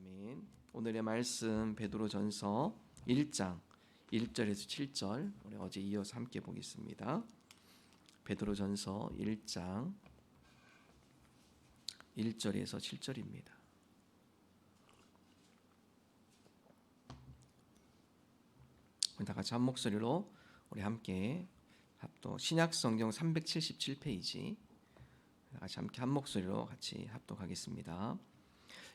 아멘. 오늘의 말씀 베드로전서 1장 1절에서 7절 우리 어제 이어서 함께 보겠습니다. 베드로전서 1장 1절에서 7절입니다. 다 같이 한 목소리로 우리 함께 합독 신약 성경 377페이지 같이 함께 한 목소리로 같이 합독하겠습니다.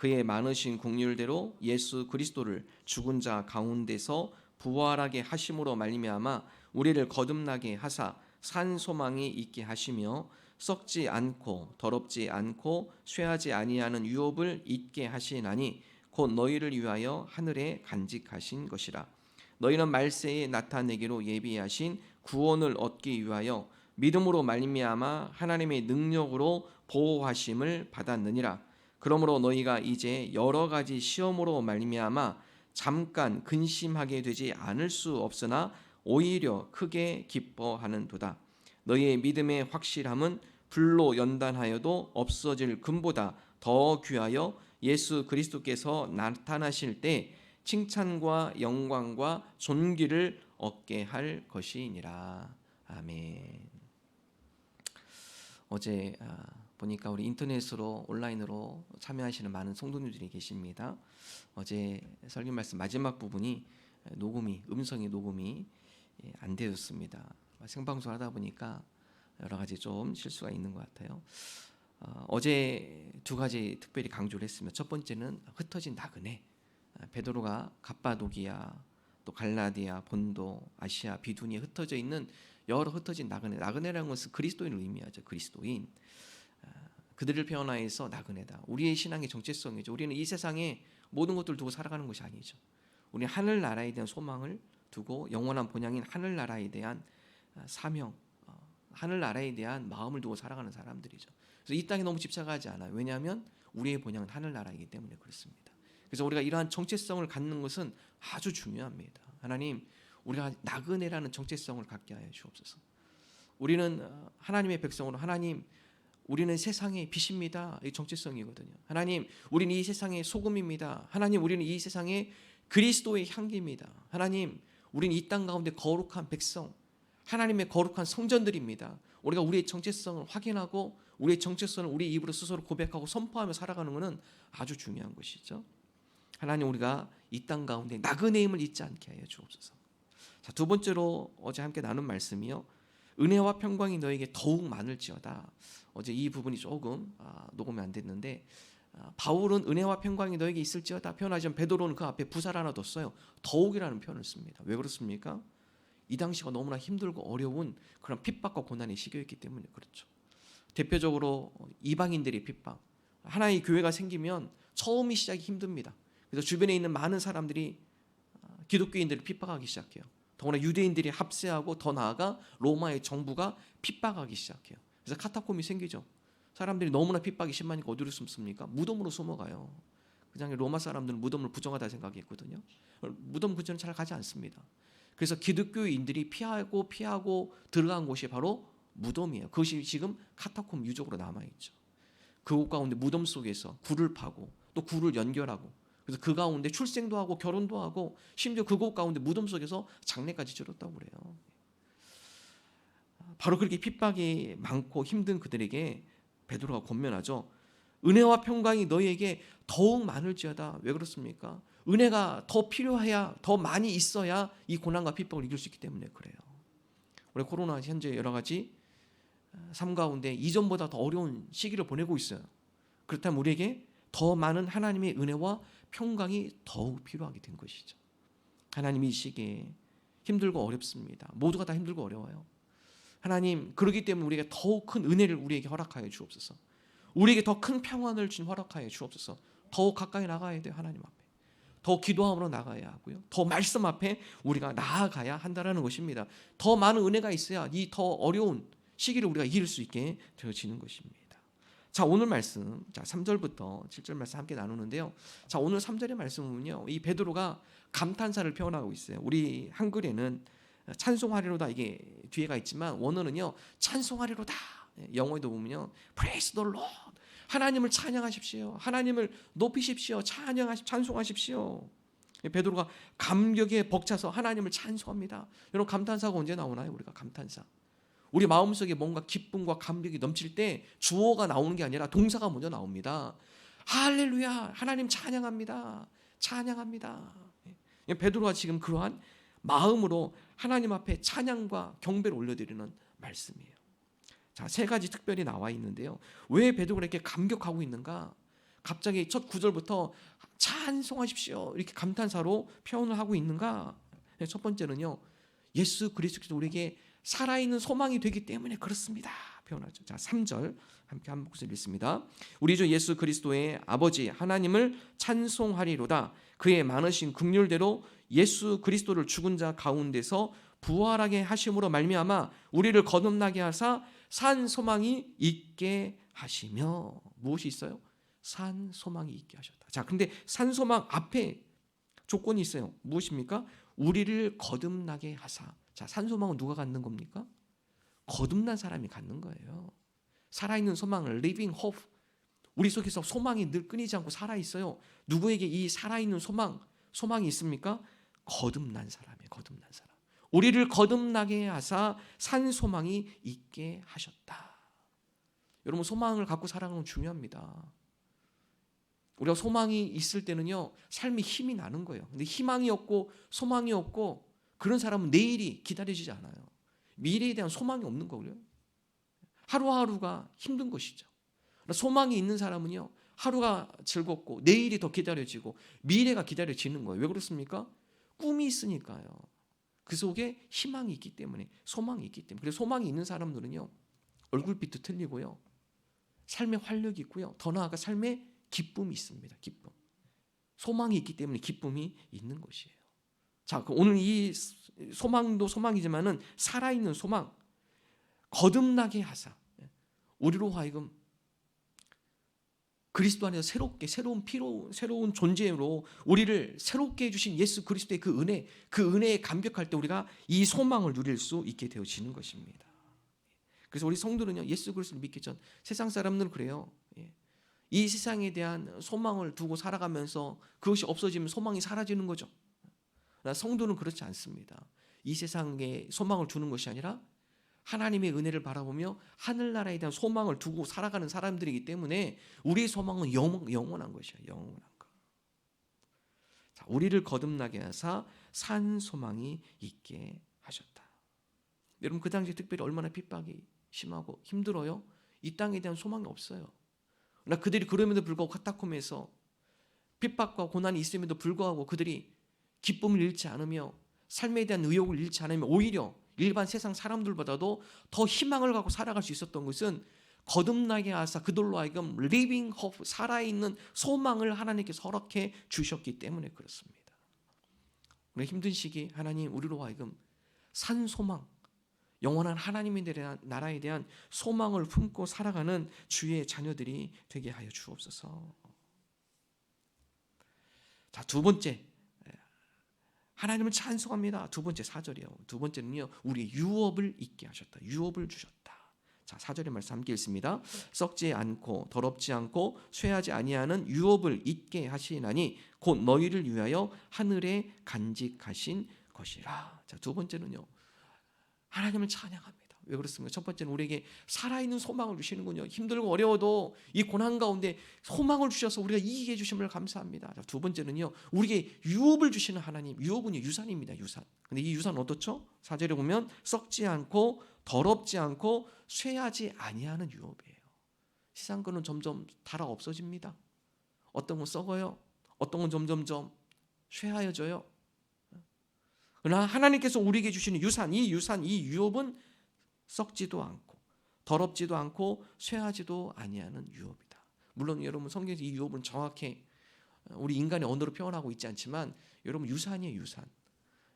그의 많으신 국률대로 예수 그리스도를 죽은 자 가운데서 부활하게 하심으로 말미암아 우리를 거듭나게 하사 산 소망이 있게 하시며 썩지 않고 더럽지 않고 쇠하지 아니하는 유업을 잊게 하시나니 곧 너희를 위하여 하늘에 간직하신 것이라. 너희는 말세에 나타내기로 예비하신 구원을 얻기 위하여 믿음으로 말미암아 하나님의 능력으로 보호하심을 받았느니라 그러므로 너희가 이제 여러 가지 시험으로 말미암아 잠깐 근심하게 되지 않을 수 없으나 오히려 크게 기뻐하는도다. 너희의 믿음의 확실함은 불로 연단하여도 없어질 금보다 더 귀하여 예수 그리스도께서 나타나실 때 칭찬과 영광과 존귀를 얻게 할 것이니라. 아멘. 어제 아, 보니까 우리 인터넷으로 온라인으로 참여하시는 많은 성도님들이 계십니다. 어제 설교 말씀 마지막 부분이 녹음이 음성이 녹음이 예, 안 되었습니다. 생방송 하다 보니까 여러 가지 좀 실수가 있는 것 같아요. 어, 제두 가지 특별히 강조를 했습니다. 첫 번째는 흩어진 나그네 아, 베드로가 갑바도기아 또 갈라디아 본도 아시아 비두니에 흩어져 있는 여러 흩어진 나그네 나그네라는 것은 그리스도인을 의미하죠. 그리스도인 그들을 표현하여서 나그네다. 우리의 신앙의 정체성이죠. 우리는 이 세상에 모든 것들을 두고 살아가는 것이 아니죠. 우리 하늘 나라에 대한 소망을 두고 영원한 본향인 하늘 나라에 대한 아, 사명, 어, 하늘 나라에 대한 마음을 두고 살아가는 사람들이죠. 그래서 이 땅에 너무 집착하지 않아요. 왜냐하면 우리의 본향은 하늘 나라이기 때문에 그렇습니다. 그래서 우리가 이러한 정체성을 갖는 것은 아주 중요합니다. 하나님, 우리가 나그네라는 정체성을 갖게 하여 주옵소서. 우리는 어, 하나님의 백성으로 하나님 우리는 세상의 빛입니다. 이 정체성이거든요. 하나님, 우리는 이 세상의 소금입니다. 하나님, 우리는 이 세상의 그리스도의 향기입니다. 하나님, 우리는 이 땅 가운데 거룩한 백성, 하나님의 거룩한 성전들입니다. 우리가 우리의 정체성을 확인하고 우리의 정체성을 우리 입으로 스스로 고백하고 선포하며 살아가는 것은 아주 중요한 것이죠. 하나님 우리가 이 땅 가운데 나그네임을 잊지 않게 하여 주옵소서. 자, 두 번째로 어제 함께 나눈 말씀이요. 은혜와 평강이 너에게 더욱 많을지어다. 어제 이 부분이 조금 아, 녹음이 안 됐는데 아, 바울은 은혜와 평강이 너에게 있을지어다 표현하지만 베드로는 그 앞에 부사를 하나 뒀어요. 더욱이라는 표현을 씁니다. 왜 그렇습니까? 이 당시가 너무나 힘들고 어려운 그런 핍박과 고난의 시기였기 때문에 그렇죠. 대표적으로 이방인들의 핍박. 하나의 교회가 생기면 처음이 시작이 힘듭니다. 그래서 주변에 있는 많은 사람들이 아, 기독교인들을 핍박하기 시작해요. 더구나 유대인들이 합세하고 더 나아가 로마의 정부가 핍박하기 시작해요. 그래서 카타콤이 생기죠. 사람들이 너무나 핍박이 심하니까 어디로 숨습니까? 무덤으로 숨어가요. 그냥 로마 사람들은 무덤을 부정하다 생각했거든요. 무덤 근처는 잘 가지 않습니다. 그래서 기독교인들이 피하고 피하고 들어간 곳이 바로 무덤이에요. 그것이 지금 카타콤 유적으로 남아 있죠. 그곳 가운데 무덤 속에서 굴을 파고 또 굴을 연결하고 그래서 그 가운데 출생도 하고 결혼도 하고 심지어 그곳 가운데 무덤 속에서 장례까지 치렀다고 그래요. 바로 그렇게 핍박이 많고 힘든 그들에게 베드로가 권면하죠. 은혜와 평강이 너희에게 더욱 많을지어다. 왜 그렇습니까? 은혜가 더 필요해야 더 많이 있어야 이 고난과 핍박을 이길 수 있기 때문에 그래요. 우리 코로나 현재 여러 가지 삶 가운데 이전보다 더 어려운 시기를 보내고 있어요. 그렇다면 우리에게 더 많은 하나님의 은혜와 평강이 더욱 필요하게 된 것이죠. 하나님 이 시기에 힘들고 어렵습니다. 모두가 다 힘들고 어려워요. 하나님 그러기 때문에 우리에게 더욱 큰 은혜를 우리에게 허락하여 주옵소서. 우리에게 더 큰 평안을 주님 허락하여 주옵소서. 더욱 가까이 나가야 돼요 하나님 앞에. 더 기도함으로 나가야 하고요. 더 말씀 앞에 우리가 나아가야 한다라는 것입니다. 더 많은 은혜가 있어야 이 더 어려운 시기를 우리가 이길 수 있게 되어지는 것입니다. 자, 오늘 말씀. 자, 3절부터 7절 말씀 함께 나누는데요. 자, 오늘 3절의 말씀은요. 이 베드로가 감탄사를 표현하고 있어요. 우리 한글에는 찬송하리로다 이게 뒤에가 있지만 원어는요. 찬송하리로다. 영어에도 보면요. Praise the Lord. 하나님을 찬양하십시오. 하나님을 높이십시오. 찬양하십 찬송하십시오. 베드로가 감격에 벅차서 하나님을 찬송합니다. 여러분 감탄사가 언제 나오나요? 우리가 감탄사. 우리 마음속에 뭔가 기쁨과 감격이 넘칠 때 주어가 나오는 게 아니라 동사가 먼저 나옵니다. 할렐루야. 하나님 찬양합니다. 찬양합니다. 예, 베드로가 지금 그러한 마음으로 하나님 앞에 찬양과 경배를 올려드리는 말씀이에요. 자, 세 가지 특별히 나와 있는데요. 왜 베드로가 이렇게 감격하고 있는가? 갑자기 첫 구절부터 찬송하십시오. 이렇게 감탄사로 표현을 하고 있는가? 네, 첫 번째는요. 예수 그리스도께서 우리에게 살아있는 소망이 되기 때문에 그렇습니다. 표현하죠. 자, 3절 함께 한 목소리 읽습니다. 우리 주 예수 그리스도의 아버지 하나님을 찬송하리로다. 그의 많으신 긍휼대로 예수 그리스도를 죽은 자 가운데서 부활하게 하심으로 말미암아 우리를 거듭나게 하사 산 소망이 있게 하시며 무엇이 있어요? 산 소망이 있게 하셨다. 자, 근데 산 소망 앞에 조건이 있어요. 무엇입니까? 우리를 거듭나게 하사. 자, 산 소망은 누가 갖는 겁니까? 거듭난 사람이 갖는 거예요. 살아있는 소망을 living hope. 우리 속에서 소망이 늘 끊이지 않고 살아 있어요. 누구에게 이 살아있는 소망, 소망이 있습니까? 거듭난 사람이에요. 거듭난 사람. 우리를 거듭나게 하사 산 소망이 있게 하셨다. 여러분 소망을 갖고 살아가는 건 중요합니다. 우리가 소망이 있을 때는요 삶이 힘이 나는 거예요. 근데 희망이 없고 소망이 없고 그런 사람은 내일이 기다려지지 않아요. 미래에 대한 소망이 없는 거고요. 하루하루가 힘든 것이죠. 소망이 있는 사람은요 하루가 즐겁고 내일이 더 기다려지고 미래가 기다려지는 거예요. 왜 그렇습니까? 꿈이 있으니까요. 그 속에 희망이 있기 때문에 소망이 있기 때문에 그래서 소망이 있는 사람들은요 얼굴빛도 틀리고요 삶의 활력이 있고요 더 나아가 삶의 기쁨이 있습니다 기쁨 소망이 있기 때문에 기쁨이 있는 것이에요 자 오늘 이 소망도 소망이지만은 살아있는 소망 거듭나게 하사 우리로 하여금 그리스도 안에서 새롭게 새로운 피로 새로운 존재로 우리를 새롭게 해주신 예수 그리스도의 그 은혜 그 은혜에 감격할 때 우리가 이 소망을 누릴 수 있게 되어지는 것입니다. 그래서 우리 성도는요 예수 그리스도를 믿기 전 세상 사람들은 그래요. 예. 이 세상에 대한 소망을 두고 살아가면서 그것이 없어지면 소망이 사라지는 거죠. 성도는 그렇지 않습니다. 이 세상에 소망을 두는 것이 아니라 하나님의 은혜를 바라보며 하늘나라에 대한 소망을 두고 살아가는 사람들이기 때문에 우리의 소망은 영, 영원한 것이야. 영원한 것. 자, 우리를 거듭나게 하사 산 소망이 있게 하셨다. 여러분 그 당시 특별히 얼마나 핍박이 심하고 힘들어요. 이 땅에 대한 소망이 없어요. 나 그들이 그럼에도 불구하고 카타콤에서 핍박과 고난이 있음에도 불구하고 그들이 기쁨을 잃지 않으며 삶에 대한 의욕을 잃지 않으며 오히려 일반 세상 사람들보다도 더 희망을 갖고 살아갈 수 있었던 것은 거듭나게 하사 그들로 하여금 living hope 살아있는 소망을 하나님께서 허락해 주셨기 때문에 그렇습니다. 우리 힘든 시기 하나님 우리로 하여금 산 소망 영원한 하나님의 나라에 대한 소망을 품고 살아가는 주의 자녀들이 되게 하여 주옵소서. 자, 두 번째 하나님을 찬송합니다. 두 번째 사절이요. 두 번째는요. 우리 유업을 잊게 하셨다. 유업을 주셨다. 자, 사절의 말씀 함께 읽습니다. 썩지 않고 더럽지 않고 쇠하지 아니하는 유업을 잊게 하시나니 곧 너희를 위하여 하늘에 간직하신 것이라. 자, 두 번째는요. 하나님을 찬양합니다. 왜 그렇습니까? 첫 번째는 우리에게 살아있는 소망을 주시는군요. 힘들고 어려워도 이 고난 가운데 소망을 주셔서 우리가 이기게 해주심을 감사합니다. 두 번째는요, 우리에게 유업을 주시는 하나님, 유업은요, 유산입니다, 유산. 근데 이 유산 어떻죠? 사절에 보면 썩지 않고 더럽지 않고 쇠하지 아니하는 유업이에요. 세상 거는 점점 달아 없어집니다. 어떤 건 썩어요. 어떤 건 점점점 쇠하여져요. 그러나 하나님께서 우리에게 주시는 유산, 이 유산, 이 유업은 썩지도 않고 더럽지도 않고 쇠하지도 아니하는 유업이다. 물론 여러분 성경에서 이 유업은 정확히 우리 인간의 언어로 표현하고 있지 않지만 여러분 유산이에요 유산.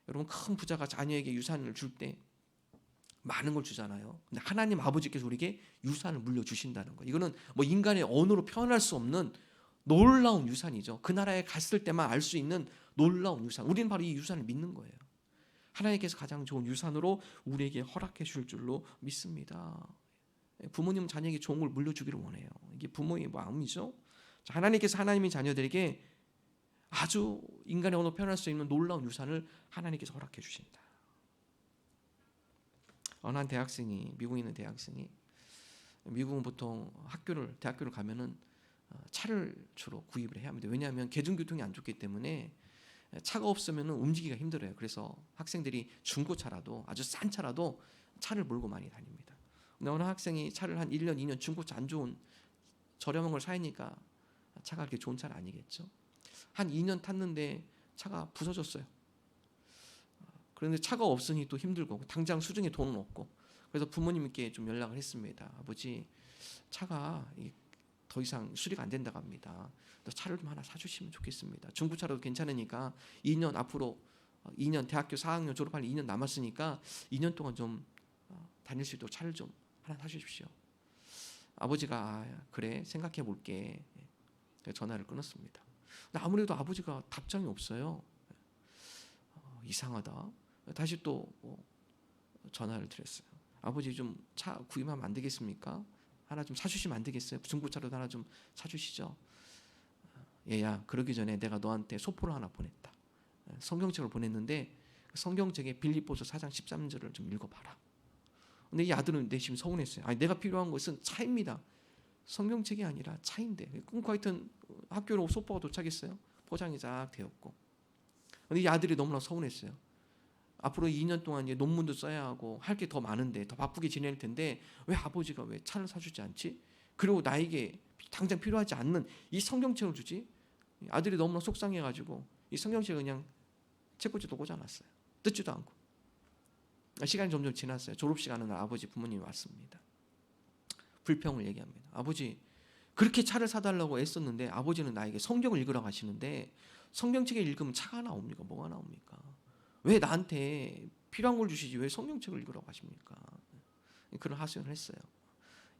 여러분 큰 부자가 자녀에게 유산을 줄 때 많은 걸 주잖아요. 근데 하나님 아버지께서 우리에게 유산을 물려 주신다는 거. 이거는 뭐 인간의 언어로 표현할 수 없는 놀라운 유산이죠. 그 나라에 갔을 때만 알 수 있는 놀라운 유산. 우리는 바로 이 유산을 믿는 거예요. 하나님께서 가장 좋은 유산으로 우리에게 허락해 줄 줄로 믿습니다. 부모님 자녀에게 좋은 걸 물려주기를 원해요. 이게 부모의 마음이죠. 자, 하나님께서 하나님의 자녀들에게 아주 인간의 언어 표현할 수 있는 놀라운 유산을 하나님께서 허락해 주신다. 어느 한 대학생이 미국에 있는 대학생이 미국은 보통 학교를 대학교를 가면은 어, 차를 주로 구입을 해야 합니다. 왜냐하면 대중교통이 안 좋기 때문에 차가 없으면 움직이기가 힘들어요. 그래서 학생들이 중고차라도 아주 싼 차라도 차를 몰고 많이 다닙니다. 근데 어느 학생이 차를 한 1년, 2년 중고차 안 좋은 저렴한 걸 사니까 차가 그렇게 좋은 차는 아니겠죠. 한 2년 탔는데 차가 부서졌어요. 그런데 차가 없으니 또 힘들고 당장 수중에 돈은 없고 그래서 부모님께 좀 연락을 했습니다. 아버지 차가 이- 더 이상 수리가 안 된다고 합니다. 차를 좀 하나 사주시면 좋겠습니다. 중고차라도 괜찮으니까 2년 앞으로 어, 2년 대학교 4학년 졸업할 2년 남았으니까 2년 동안 좀 어, 다닐 수 있도록 차를 좀 하나 사주십시오. 아버지가 아, 그래 생각해 볼게. 전화를 끊었습니다. 아무래도 아버지가 답장이 없어요. 어, 이상하다. 다시 또 어, 전화를 드렸어요. 아버지 좀 차 구입하면 안 되겠습니까? 하나 좀 사주시면 안 되겠어요? 중고차라도 하나 좀 사주시죠. 어, 얘야, 그러기 전에 내가 너한테 소포를 하나 보냈다. 예, 성경책을 보냈는데 그 성경책에 빌립보서 4장 13절을 좀 읽어봐라. 근데 이 아들은 내심 서운했어요. 아니 내가 필요한 것은 차입니다. 성경책이 아니라 차인데 끊고 하여튼 학교로 소포가 도착했어요. 포장이 쫙 되었고. 근데 이 아들이 너무나 서운했어요. 앞으로 2년 동안 이제 논문도 써야 하고 할 게 더 많은데 더 바쁘게 지낼 텐데 왜 아버지가 왜 차를 사주지 않지? 그리고 나에게 당장 필요하지 않는 이 성경책을 주지? 아들이 너무나 속상해가지고 이 성경책을 그냥 책꽂이도 꽂아놨어요. 듣지도 않고. 시간이 점점 지났어요. 하는 날 아버지 부모님이 왔습니다. 불평을 얘기합니다. 아버지 그렇게 차를 사달라고 애썼는데 아버지는 나에게 성경을 읽으라고 하시는데 성경책을 읽으면 차가 나옵니까? 뭐가 나옵니까? 왜 나한테 필요한 걸 주시지 왜 성경책을 읽으라고 하십니까? 그런 하소연을 했어요.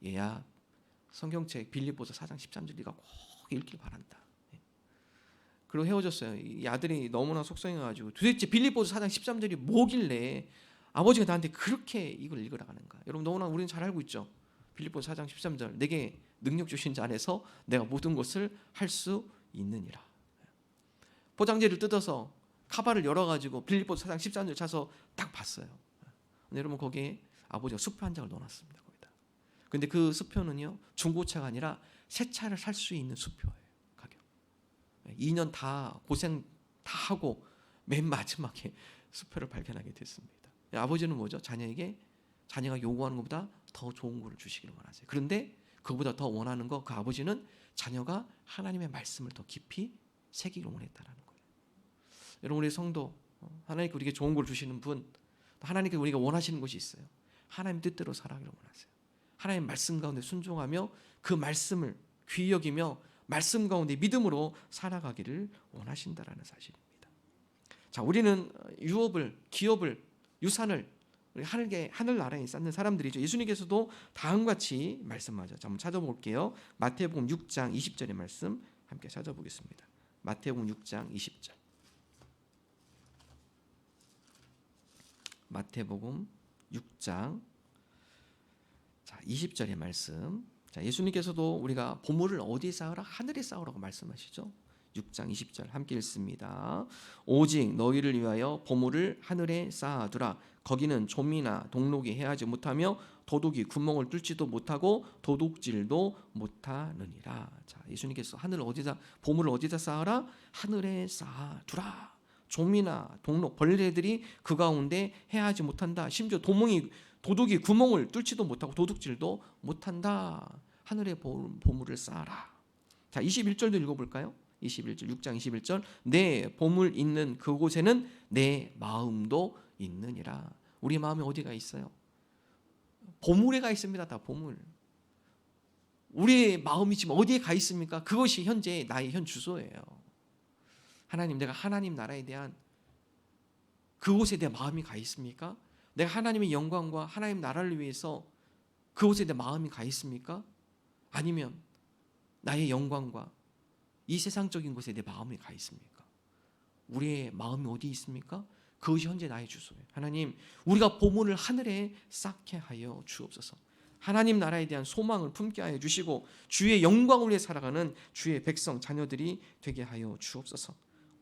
얘야 성경책 빌립보서 4장 13절 네가 꼭 읽길 바란다. 그리고 헤어졌어요. 이 아들이 너무나 속상해가지고 도대체 빌립보서 4장 13절이 뭐길래 아버지가 나한테 그렇게 이걸 읽으라 하는가? 여러분 너무나 우리는 잘 알고 있죠. 빌립보서 4장 13절 내게 능력 주신 자 안에서 내가 모든 것을 할 수 있느니라. 포장지를 뜯어서 카바를 열어가지고 빌립보서 4장 13절 차서 딱 봤어요. 근데 여러분 거기에 아버지가 수표 한 장을 넣어놨습니다. 거기다. 근데 그 수표는요 중고차가 아니라 새 차를 살 수 있는 수표예요. 가격. 2년 다 고생 다 하고 맨 마지막에 수표를 발견하게 됐습니다. 아버지는 뭐죠? 자녀에게 자녀가 요구하는 것보다 더 좋은 것을 주시기를 원하세요. 그런데 그보다 더 원하는 거 그 아버지는 자녀가 하나님의 말씀을 더 깊이 새기기를 원했다라는 거예요. 여러분 우리 성도 어, 하나님께 우리에게 좋은 걸 주시는 분 하나님께 우리가 원하시는 것이 있어요. 하나님 뜻대로 살아가기를 원하세요. 하나님 말씀 가운데 순종하며 그 말씀을 귀히 여기며 말씀 가운데 믿음으로 살아가기를 원하신다라는 사실입니다. 자, 우리는 유업을 기업을 유산을 하늘계 하늘 나라에 쌓는 사람들이죠. 예수님께서도 다음과 같이 말씀하죠. 자, 한번 찾아볼게요. 마태복음 6장 20절의 말씀 함께 찾아보겠습니다. 마태복음 6장 20절. 마태복음 6장 자, 20절의 말씀. 자, 예수님께서도 우리가 보물을 어디에 쌓으라? 하늘에 쌓으라고 말씀하시죠. 6장 20절 함께 읽습니다. 오직 너희를 위하여 보물을 하늘에 쌓아두라. 거기는 좀이나 동록이 해하지 못하며 도둑이 구멍을 뚫지도 못하고 도둑질도 못하느니라. 자, 예수님께서 하늘 어디다 보물을 어디다 쌓아라? 하늘에 쌓아두라. 좀이나 동록 벌레들이 그 가운데 해하지 못한다. 심지어 도몽이 도둑이 구멍을 뚫지도 못하고 도둑질도 못한다. 하늘에 보물을 쌓아라. 자, 21절도 읽어볼까요? 21절 6장 21절 내 보물 있는 그곳에는 내 마음도 있느니라. 우리 마음에 어디가 있어요? 보물에 가 있습니다. 다 보물. 우리의 마음이 지금 어디에 가 있습니까? 그것이 현재 나의 현 주소예요. 하나님 내가 하나님 나라에 대한 그곳에 내 마음이 가 있습니까? 내가 하나님의 영광과 하나님 나라를 위해서 그곳에 내 마음이 가 있습니까? 아니면 나의 영광과 이 세상적인 곳에 내 마음이 가 있습니까? 우리의 마음이 어디 있습니까? 그것이 현재 나의 주소예요. 하나님, 우리가 보물을 하늘에 쌓게 하여 주옵소서. 하나님 나라에 대한 소망을 품게 하여 주시고 주의 영광을 위해 살아가는 주의 백성 자녀들이 되게 하여 주옵소서.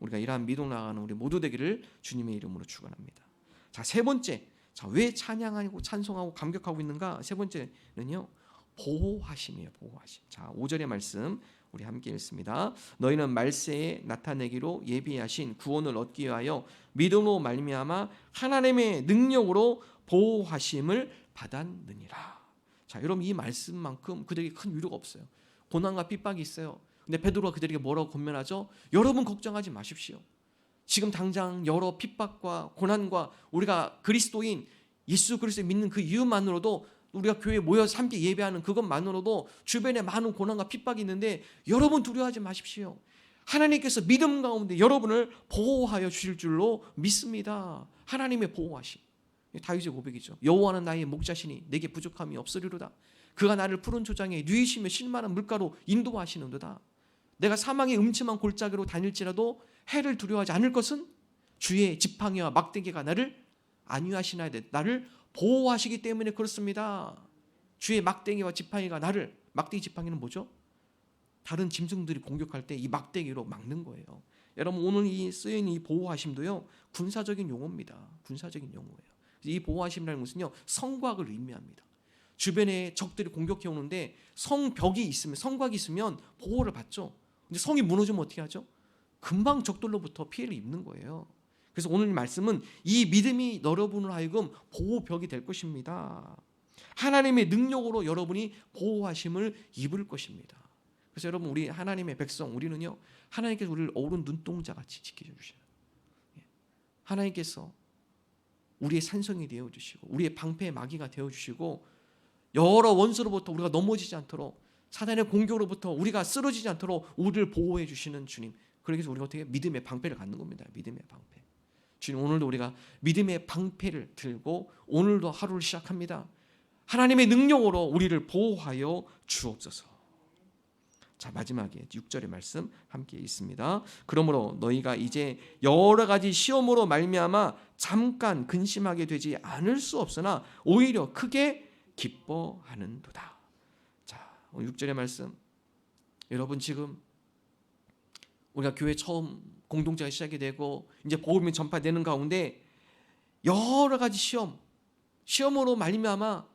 우리가 이러한 믿음 나가는 우리 모두 되기를 주님의 이름으로 축원합니다. 자, 세 번째. 자, 왜 찬양하고 찬송하고 감격하고 있는가? 세 번째는요. 보호하심이에요. 보호하심. 자, 5절의 말씀 우리 함께 읽습니다. 너희는 말세에 나타내기로 예비하신 구원을 얻기 위하여 믿음으로 말미암아 하나님의 능력으로 보호하심을 받았느니라. 자, 여러분 이 말씀만큼 그들에게 큰 위로가 없어요. 고난과 핍박이 있어요. 근데 베드로가 그들에게 뭐라고 권면하죠? 여러분 걱정하지 마십시오. 지금 당장 여러 핍박과 고난과 우리가 그리스도인 예수 그리스도 믿는 그 이유만으로도 우리가 교회에 모여서 함께 예배하는 그것만으로도 주변에 많은 고난과 핍박이 있는데 여러분 두려워하지 마십시오. 하나님께서 믿음 가운데 여러분을 보호하여 주실 줄로 믿습니다. 하나님의 보호하심. 다윗의 고백이죠. 여호와는 나의 목자시니 내게 부족함이 없으리로다. 그가 나를 푸른 초장에 누이시며 실만한 물가로 인도하시는도다. 내가 사망의 음침한 골짜기로 다닐지라도 해를 두려워하지 않을 것은 주의 지팡이와 막대기가 나를 안위하시나야 돼. 나를 보호하시기 때문에 그렇습니다. 주의 막대기와 지팡이가 나를 막대기 지팡이는 뭐죠? 다른 짐승들이 공격할 때 이 막대기로 막는 거예요. 여러분 오늘 이 쓰인 이 보호하심도요 군사적인 용어입니다. 군사적인 용어예요. 이 보호하심이라는 것은요 성곽을 의미합니다. 주변에 적들이 공격해 오는데 성벽이 있으면 성곽이 있으면 보호를 받죠. 근데 성이 무너지면 어떻게 하죠? 금방 적들로부터 피해를 입는 거예요. 그래서 오늘 말씀은 이 믿음이 여러분을 하여금 보호벽이 될 것입니다. 하나님의 능력으로 여러분이 보호하심을 입을 것입니다. 그래서 여러분 우리 하나님의 백성 우리는요 하나님께서 우리를 어른 눈동자 같이 지켜 주셔요. 예. 하나님께서 우리의 산성이 되어 주시고 우리의 방패의 마귀가 되어 주시고 여러 원수로부터 우리가 넘어지지 않도록 사단의 공격으로부터 우리가 쓰러지지 않도록 우리를 보호해 주시는 주님. 그래서 우리가 어떻게 믿음의 방패를 갖는 겁니다. 믿음의 방패. 주님 오늘도 우리가 믿음의 방패를 들고 오늘도 하루를 시작합니다. 하나님의 능력으로 우리를 보호하여 주옵소서. 자 마지막에 6절의 말씀 함께 있습니다. 그러므로 너희가 이제 여러 가지 시험으로 말미암아 잠깐 근심하게 되지 않을 수 없으나 오히려 크게 기뻐하는도다. 자 6절의 말씀 여러분 지금 우리가 교회 처음 공동체가 시작이 되고 이제 복음이 전파되는 가운데 여러 가지 시험 시험으로 말미암아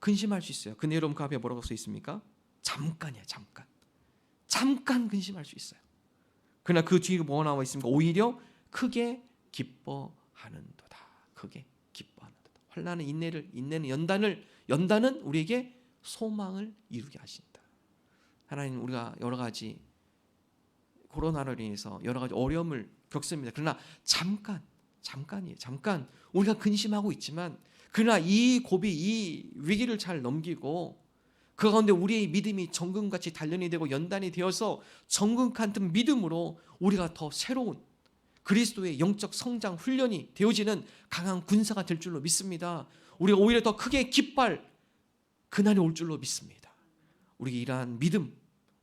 근심할 수 있어요. 근데 여러분 그 앞에 뭐라고 써 있습니까? 잠깐이야, 잠깐. 잠깐 근심할 수 있어요. 그러나 그 뒤에 뭐가 나와 있습니까? 오히려 크게 기뻐하는도다. 크게 기뻐하는도다. 환난은 인내를, 인내는 연단을, 연단은 우리에게 소망을 이루게 하신다. 하나님 우리가 여러 가지 코로나로 인해서 여러 가지 어려움을 겪습니다. 그러나 잠깐, 잠깐이에요. 잠깐 우리가 근심하고 있지만 그러나 이 고비, 이 위기를 잘 넘기고 그 가운데 우리의 믿음이 정금같이 단련이 되고 연단이 되어서 정금 같은 믿음으로 우리가 더 새로운 그리스도의 영적 성장 훈련이 되어지는 강한 군사가 될 줄로 믿습니다. 우리가 오히려 더 크게 기뻐할 그날이 올 줄로 믿습니다. 우리에게 이러한 믿음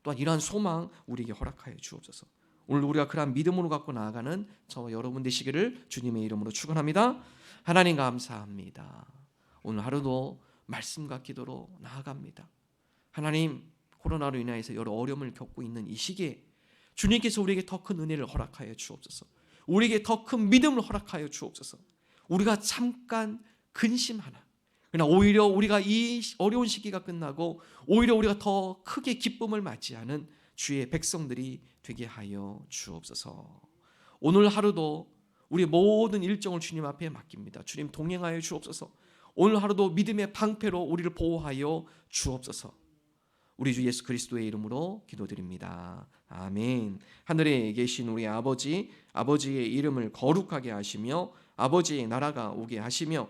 또한 이러한 소망 우리에게 허락하여 주옵소서. 오늘 우리가 그러한 믿음으로 갖고 나아가는 저와 여러분 되시기를 주님의 이름으로 축원합니다. 하나님 감사합니다. 오늘 하루도 말씀과 기도로 나아갑니다. 하나님 코로나로 인하여서 여러 어려움을 겪고 있는 이 시기에 주님께서 우리에게 더 큰 은혜를 허락하여 주옵소서. 우리에게 더 큰 믿음을 허락하여 주옵소서. 우리가 잠깐 근심 하나 그러나 오히려 우리가 이 어려운 시기가 끝나고 오히려 우리가 더 크게 기쁨을 맞이하는 주의 백성들이 되게 하여 주옵소서. 오늘 하루도 우리 모든 일정을 주님 앞에 맡깁니다. 주님 동행하여 주옵소서. 오늘 하루도 믿음의 방패로 우리를 보호하여 주옵소서. 우리 주 예수 그리스도의 이름으로 기도드립니다. 아멘. 하늘에 계신 우리 아버지, 아버지의 이름을 거룩하게 하시며 아버지의 나라가 오게 하시며